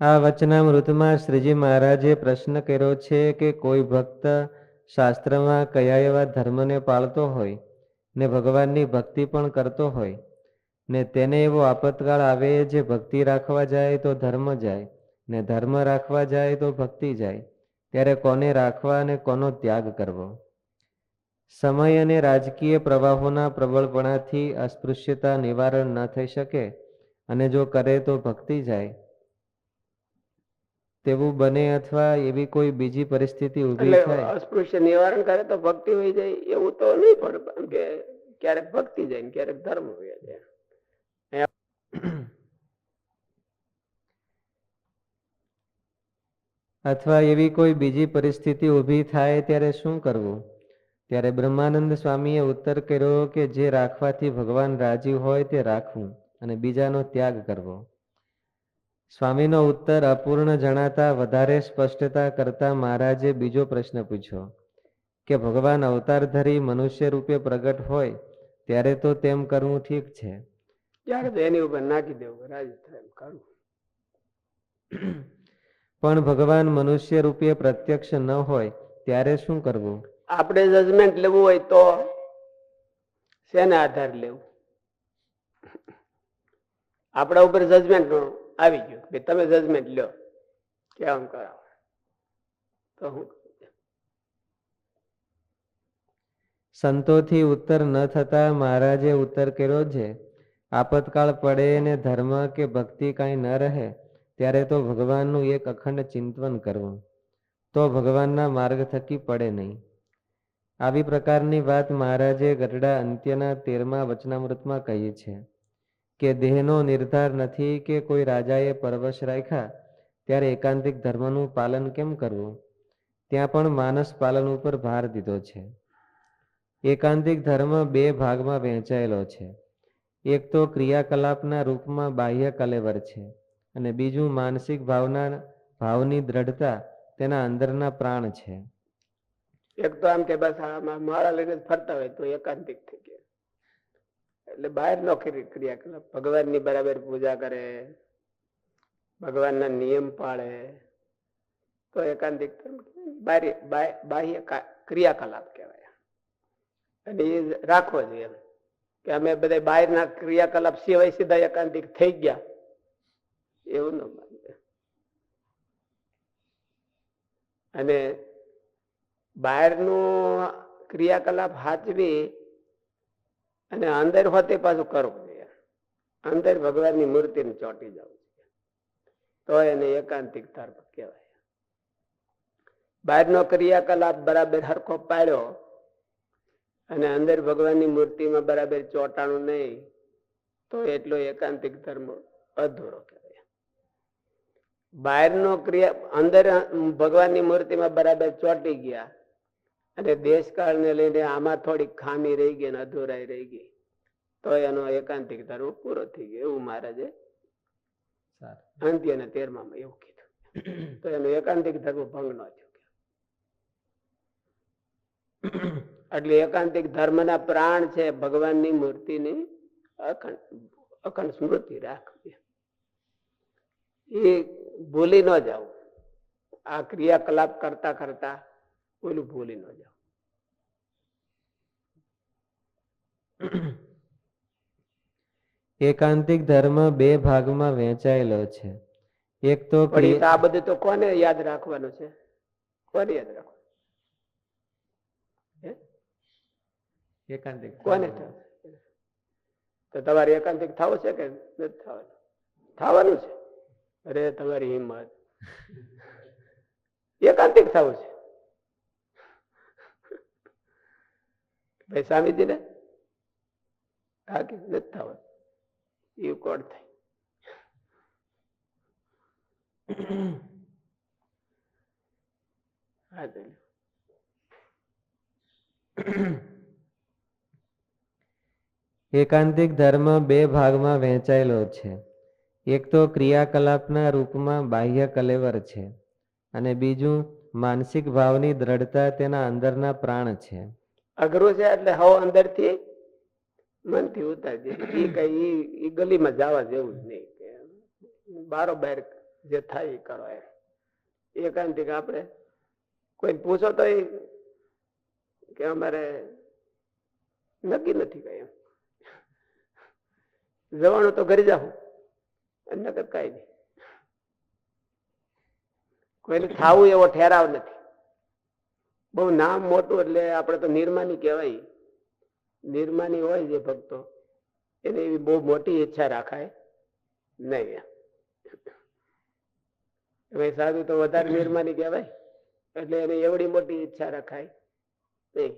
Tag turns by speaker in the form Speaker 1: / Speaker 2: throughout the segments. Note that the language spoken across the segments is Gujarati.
Speaker 1: આ વચનામૃતમાં શ્રીજી મહારાજે પ્રશ્ન કર્યો છે કે કોઈ ભક્ત શાસ્ત્રમાં કયા એવા ધર્મને પાળતો હોય ને ભગવાનની ભક્તિ પણ કરતો હોય ને તેને એવો આપતકાળ આવે જે ભક્તિ રાખવા જાય તો ધર્મ જાય ને ધર્મ રાખવા જાય તો ભક્તિ જાય. ત્યારે કોને રાખવા અને કોનો ત્યાગ કરવો? સમય અને રાજકીય પ્રવાહોના પ્રબળપણાથી અસ્પૃશ્યતા નિવારણ ન થઈ શકે અને જો કરે તો ભક્તિ જાય. તેવું બને અથવા એવી કોઈ બીજી પરિસ્થિતિ ઊભી થાય?
Speaker 2: અસ્પૃશ્ય નિવારણ કરે તો ભક્તિ હોય જાય એવું તો નહીં પણ કે ક્યારેક ભક્તિ જાય ને ક્યારેક ધર્મ હોય જાય.
Speaker 1: અથવા એવી કોઈ બીજી પરિસ્થિતિ ઊભી થાય ત્યારે શું કરવું? ત્યારે બ્રહ્માનંદ સ્વામીએ ઉત્તર કર્યો કે જે રાખવાથી ભગવાન રાજી હોય તે રાખવું અને બીજાનો ત્યાગ કરવો. સ્વામીનો ઉત્તર અપૂર્ણ જણાતા વધારે સ્પષ્ટતા કરતા મહારાજે બીજો પ્રશ્ન પૂછ્યો કે ભગવાન અવતાર ધરી મનુષ્ય રૂપે પ્રગટ હોય ત્યારે તો તેમ કરવું ઠીક છે?
Speaker 2: ત્યારે તો એની ઉપર નાખી દેવું રાજી થાય કરવું.
Speaker 1: પણ ભગવાન મનુષ્ય રૂપે પ્રત્યક્ષ ન હોય ત્યારે શું કરવું?
Speaker 2: આપણે જજમેન્ટ લેવું હોય તો શેના આધાર લેવું? આપણા ઉપર જજમેન્ટ આવી ગયું કે તમે જજમેન્ટ લો. કે આમ કરાવો. તો હું
Speaker 1: સંતોથી ઉત્તર ન થતા મહારાજે ઉત્તર કર્યો છે. આપતકાળ પડે ને ધર્મ કે ભક્તિ કાંઈ ન રહે, ત્યારે તો ભગવાનનું એક અખંડ ચિંતન કરવું. તો ભગવાનના માર્ગ થકી પડે નહીં. આવી પ્રકારની વાત મહારાજે ગઢડા અંત્યના તેરમા વચનામૃતમાં કહી છે. કે દેહનો નિર્ધાર નથી કે કોઈ રાજાએ પરવશ રાખ્યા, ત્યારે એકાંતિક ધર્મનું પાલન કેમ કરવું? ત્યાં પણ માનસ પાલન ઉપર ભાર દીધો છે. એકાંતિક ધર્મ બે ભાગમાં વહેંચાયેલો છે. એક તો ક્રિયાકલાપના રૂપમાં બાહ્ય કલેવર છે અને બીજું માનસિક ભાવના, ભાવની દ્રઢતા તેના અંદરના પ્રાણ છે.
Speaker 2: એક તો આમ કે બસ મારા લઈને ફરતા હોય તો એકાંતિક થઈ એટલે બહાર નો ક્રિયાકલાપ. ભગવાનની બરાબર પૂજા કરે, ભગવાનના નિયમ પાળે, તો એકાંતિક બાહ્ય ક્રિયાકલાપ કહેવાય અને એ રાખવો જોઈએ કે અમે બધા બહારના ક્રિયાકલાપ સિવાય સીધા એકાંતિક થઈ ગયા. એવું ન માનવું. અને બહારનું ક્રિયાકલાપ હાચવી અને અંદર હોતે પાછું કરવું જોઈએ અંદર ભગવાનની મૂર્તિને ચોંટી જવું જોઈએ તો એને એકાંતિક ધર્મ કહેવાય. બહારનો ક્રિયાકલાપ બરાબર હરખો પાડ્યો અને અંદર ભગવાનની મૂર્તિમાં બરાબર ચોંટાણું નહીં, તો એટલો એકાંતિક ધર્મ અધૂરો કહેવાય. બહારનો ક્રિયા, અંદર ભગવાનની મૂર્તિમાં બરાબર ચોંટી ગયા અને દેશકાળને લઈને આમાં થોડીક ખામી રહી ગઈ અને અધૂરાઈ રહી ગઈ. તો એનો એકાંતિક ધર્મ પૂરો થઈ ગયો એવું મહારાજે અંત્ય અને તેરમામાં એવું કીધું. તો એનો એકાંતિક ધર્મ ભંગ ન થયો એટલે એકાંતિક ધર્મના પ્રાણ છે ભગવાનની મૂર્તિની અખંડ અખંડ સ્મૃતિ રાખવી. એ ભૂલી ન જાવ આ ક્રિયાકલાપ કરતા કરતા ઓલું ભૂલી ન જાઓ.
Speaker 1: એકાંતિક ધર્મ બે ભાગમાં વહેંચાયેલો છે. એક તો
Speaker 2: આ બધું તો કોને યાદ રાખવાનું છે? કોને યાદ રાખવાનું?
Speaker 1: એકાંતિક
Speaker 2: કોને તો તમારે એકાંતિક થવું છે કે નથી થવાનું? થવાનું છે. અરે તમારી હિંમત. એકાંતિક થવું છે. ભાઈ સ્વામીજી ને હા કે.
Speaker 1: એકાંતિક ધર્મ બે ભાગમાં વહેંચાયેલો છે. એક તો ક્રિયાકલાપના રૂપમાં બાહ્ય કલેવર છે અને બીજું માનસિક ભાવની દ્રઢતા તેના અંદરના પ્રાણ છે.
Speaker 2: અઘરું છે એટલે હવ અંદરથી મનથી ઉતારી દે ઈ કઈ એ ગલીમાં જવા જેવું જ નહીં કે બારોબાર જે થાય એ કરો એમ. એકાંતિક આપણે કોઈ પૂછો તો કે અમારે નક્કી નથી કઈ એમ. જવાનું તો ઘરે અને નકર કઈ નહીં. કોઈને થાવું એવો ઠેરાવ નથી. બહુ નામ મોટું એટલે આપણે તો નિર્માની કહેવાય. નિર્માની હોય જે ભક્તો. એને એવી બહુ મોટી ઈચ્છા રાખાય નહીં ભાઈ સાધુ તો વધારે નિર્માની કહેવાય એટલે એને એવડી મોટી ઈચ્છા રખાય નહીં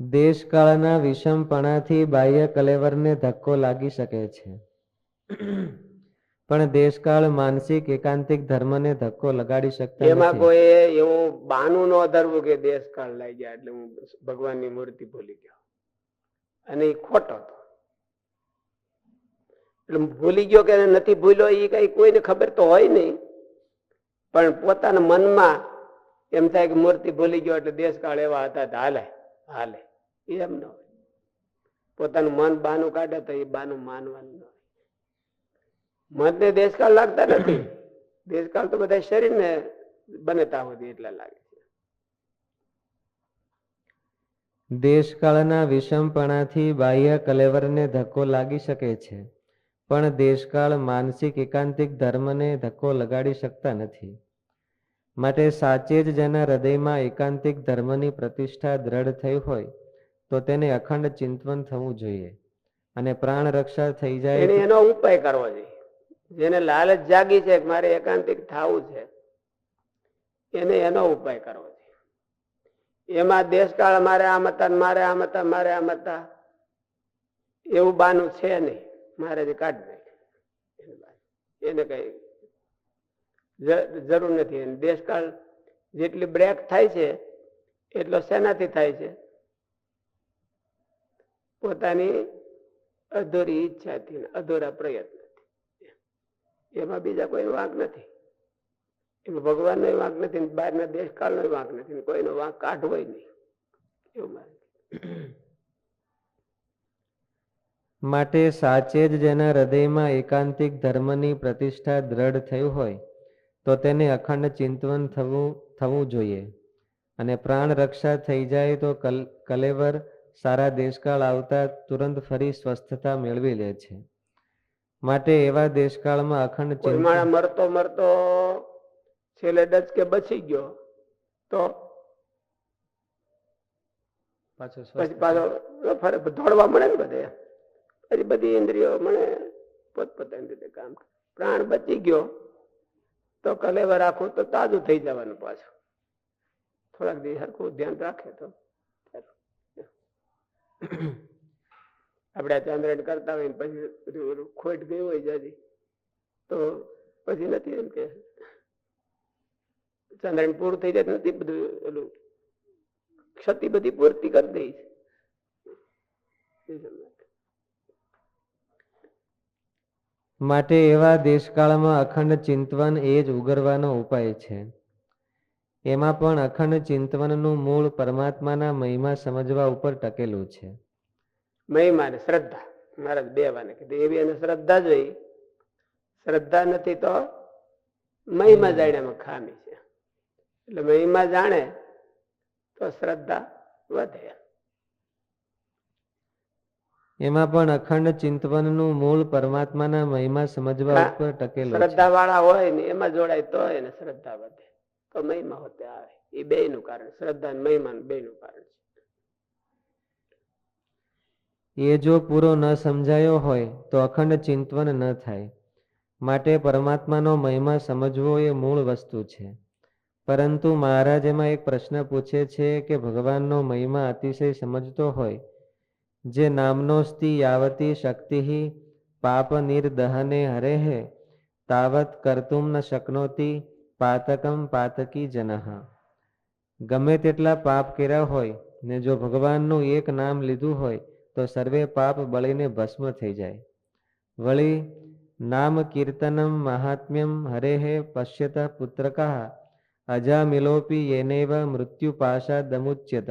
Speaker 1: દેશકાળના વિષમપણાથી બાહ્ય કલેવરને ધક્કો લાગી શકે છે. પણ દેશકાળ માનસિક એકાંતિક ધર્મને ધક્કો લગાડી શકતા
Speaker 2: એમાં કોઈ એવું બાનું ન ધરવું કે દેશકાળ લઈ ગયા એટલે હું ભગવાનની મૂર્તિ ભૂલી ગયો. અને એ ખોટો હતો. એટલે ભૂલી ગયો કે નથી ભૂલ્યો એ કઈ કોઈને ખબર તો હોય નહીં. પણ પોતાના મનમાં એમ થાય કે મૂર્તિ ભૂલી ગયો એટલે દેશ કાળ એવા હતા હાલે હાલે. એમ ન હોય. પોતાનું મન બાનું કાઢે તો એ બાનું માનવાનું ન હોય. મનને દેશકાળ લાગતા નથી. દેશકાળ તો બધા શરીરને બનેતા સુધી એટલા લાગે છે.
Speaker 1: દેશકાળના વિષમપણાથી બાહ્ય કલેવરને ધક્કો લાગી શકે છે પણ દેશકાળ માનસિક એકાંતિક ધર્મને ધક્કો લગાડી શકતા નથી. માટે સાચે જ જેના હૃદયમાં એકાંતિક ધર્મની પ્રતિષ્ઠા દ્રઢ થઈ હોય તો તેને અખંડ ચિંતવન થવું જોઈએ અને પ્રાણ રક્ષા થઈ જાય
Speaker 2: એનો ઉપાય કરવો જોઈએ. જેને લાલચ જાગી છે મારે એકાંતિક થવું છે, એને એનો ઉપાય કરવો છે. એમાં દેશકાળ મારે આમ હતા મારે આમ હતા મારે આમ હતા, એવું બાનું છે નહીં. મારે કાઢ કાઢી એને. કઈ જરૂર નથી. અને દેશકાળ જેટલી બ્રેક થાય છે, એટલો શેનાથી થાય છે. પોતાની અધૂરી ઈચ્છાથી, અધૂરા પ્રયત્નથી એમાં બીજા કોઈ વાંક નથી. એમાં ભગવાનનો વાંક નથી બહારના દેશકાળનો વાંક નથી કોઈનો વાંક કાઢવો નહીં. એવું મારે
Speaker 1: માટે સાચે જ જેના હૃદયમાં એકાંતિક ધર્મની પ્રતિષ્ઠા દ્રઢ થઈ હોય, તો તેને અખંડ ચિંતવન થવું થવું જોઈએ. અને પ્રાણ રક્ષા થઈ જાય તો કલ, કલેવર સારા દેશકાળ આવતા તુરંત ફરી સ્વસ્થતા મેળવી લે છે. માટે એવા દેશકાળમાં અખંડ
Speaker 2: કોઈ મરતો મરતો છેલ્લે ડચકે બચી ગયો. તો
Speaker 1: પાછો
Speaker 2: પછી પાછો દોડવા મળે ને બધે. પછી બધી ઇન્દ્રિયો મળે. પોતપોતાની રીતે કામ પ્રાણ બચી ગયો. તો કલેવર રાખવું તો તાજું થઈ જવાનું પાછું. થોડાક દિવસ સરખું ધ્યાન રાખે તો. આપણે આ ચાંદ્રાયણ કરતા હોય પછી ખોટ ગઈ હોય જાજી. તો પછી નથી એમ કે. ચાંદ્રાયણ પૂરું થઈ જાય નથી બધું ઓલું ક્ષતિ બધી પૂર્તિ કરી દઈ છે.
Speaker 1: માટે એવા દેશકાળમાં અખંડ ચિંતવન એ જ ઉગરવાનો ઉપાય છે. એમાં પણ અખંડ ચિંતવનનું મૂળ પરમાત્માના મહિમા સમજવા ઉપર ટકેલું છે.
Speaker 2: મહિમા ને શ્રદ્ધા. મહારાજ બે વાને કીધું એવી એને શ્રદ્ધા જોઈ. શ્રદ્ધા નથી તો મહિમા જાણ્યામાં ખામી છે. એટલે મહિમા જાણે તો શ્રદ્ધા વધે.
Speaker 1: એમાં પણ અખંડ ચિંતવનનું મૂળ પરમાત્માના મહિમા સમજવા ઉપર ટકેલું
Speaker 2: શ્રદ્ધા વાળા હોય ને એમાં જોડાય તો એને શ્રદ્ધા વધે. તો મહિમા હોતે આવે. એ બે નું કારણ શ્રદ્ધા અને મહિમા બે નું કારણ છે.
Speaker 1: એ જો પૂરો ન સમજાયો હોય તો અખંડ ચિંતવન ન થાય. માટે પરમાત્માનો મહિમા સમજવો એ મૂળ વસ્તુ છે. પરંતુ મહારાજ એમાં એક પ્રશ્ન પૂછે છે કે ભગવાનનો મહિમા અતિશય સમજતો હોય, જે નામનોસ્તિ યાવતી શક્તિ પાપ નિર્દહને હરે હે તાવત કર્તુમ ન શકનોતી, પાતકમ પાતકી જનહ ગમે તેટલા પાપ કર્યા હોય ને જો ભગવાનનું એક નામ લીધું હોય તો સર્વે પાપ બળીને ભસ્મ થઈ જાય વળી નામ કીર્તનમ મહાત્મ્યમ હરેહે પશ્યત પુત્રકા અજામિલોપી યેનૈવ મૃત્યુપાશાદમુચ્યત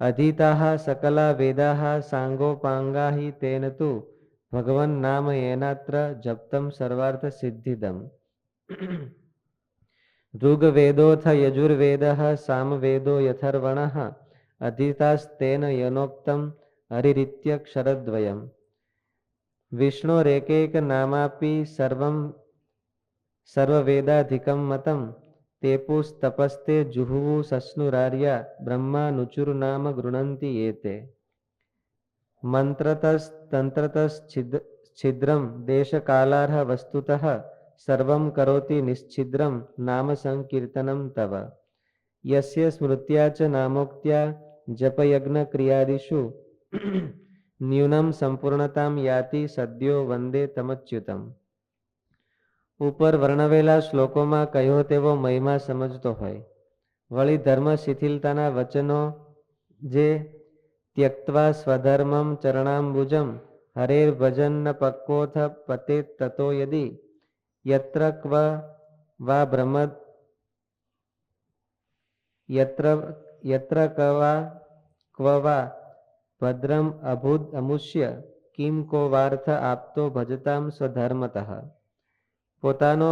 Speaker 1: અધીતાઃ સકલા વેદાઃ સાંગોપાંગા હિ તેન તુ ભગવન નામ એનાત્ર જપ્તમ સર્વાર્થ સિદ્ધિદમ ઋગ્વેદોથ યજુર્વેદ સામવેદો યથર્વણ અધિતાસ્તેન યનોક્તમ హరిరిత్యక్షరద్వయం విష్ణోరేకైకనామాపి సర్వం సర్వవేదాధికం మతం తేపుస్తపస్తే జుహువు సస్నురార్య బ్రహ్మానుచురునామ గృణంతి ఏతే మంత్రతస్తంత్రతశ్చిద్ ఛిద్రం దేశకాలార్హ వస్తుత సర్వం కరోతి నిశ్చిద్రం నామ సంకీర్తనం తవ యస్య స్మృత్యా చ నామోక్త్యా జపయజ్ఞ క్రియాదిషు ન્યૂનમ સંપૂર્ણતામ યાતિ સદ્યો વંદે તમચ્યુતમ ઉપર વર્ણવેલા શ્લોકોમાં કહ્યો તેવો મહિમા સમજતો હોય વળી ધર્મ શિથિલતાના વચનો જે ત્યક્તવા સ્વધર્મમ ચરણાંબુજમ હરેર ભજન પક્કોથ પતે તતો યદી યત્ર ક્વ વા બ્રહ્મ યત્ર યત્ર કવા ક્વ વા ભદ્રમ અભૂત અમુષ્ય, કિમ કો વાર્થ આપતો ભજતામ સ્વધર્મત. પોતાનો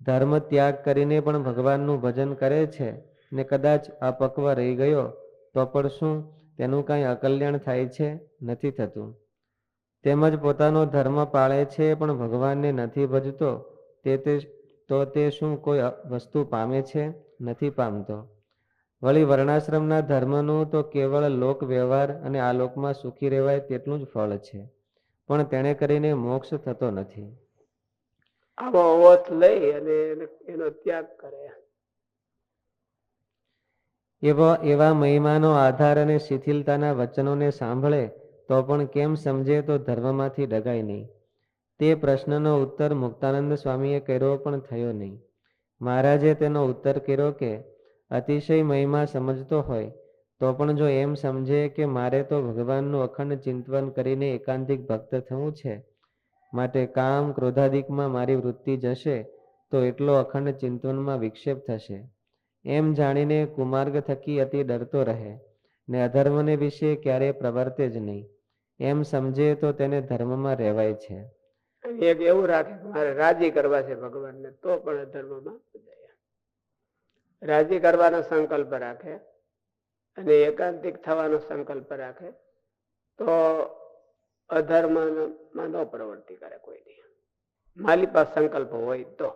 Speaker 1: ધર્મ ત્યાગ કરીને પણ ભગવાનનું ભજન કરે છે ને કદાચ અપક્વ રહી ગયો, તો પણ શું તેનું કાંઈ અકલ્યાણ થાય છે? નથી થતું. તેમજ પોતાનો ધર્મ પાળે છે પણ ભગવાનને નથી ભજતો, તે તે તો શું કોઈ વસ્તુ પામે છે? નથી પામતો. વળી વર્ણાશ્રમના ધર્મનું તો કેવળ લોક વ્યવહાર અને આ લોકમાં સુખી રહેવાય તેટલું જ ફળ છે. પણ તેણે કરીને મોક્ષ થતો નથી.
Speaker 2: આવો ઓથ લઈ અને એનો ત્યાગ કરે.
Speaker 1: એવો એવા મહિમાનો આધાર અને શિથિલતાના વચનોને સાંભળે તો પણ કેમ સમજે તો ધર્મમાંથી ડગાય નહીં. તે પ્રશ્નનો ઉત્તર મુક્તાનંદ સ્વામીએ કર્યો પણ થયો નહીં. મહારાજે તેનો ઉત્તર કર્યો કે અતિશય મહિમા સમજતો હોય, તો પણ જો એમ સમજે કે મારે તો ભગવાનનું અખંડ ચિંતન કરીને એકાંતિક ભક્ત થવું છે, માટે કામ ક્રોધાદિકમાં મારી વૃત્તિ જશે, તો એટલો અખંડ ચિંતનમાં વિક્ષેપ થશે. એમ જાણીને કુમાર્ગ થકી અતિ ડરતો રહે, ને અધર્મને વિશે ક્યારેય પ્રવર્તે જ નહીં. એમ સમજે તો તેને ધર્મમાં રહેવાય છે.
Speaker 2: એક એવું રાખે મારે રાજી કરવા છે ભગવાનને, તો પણ ધર્મમાં જાય રાજી કરવાનો સંકલ્પ રાખે અને એકાંતિક થવાનો સંકલ્પ રાખે, તો અધર્મમાં ન પ્રવૃત્તિ કરે કોઈ નહીં માલી સંકલ્પ હોય તો.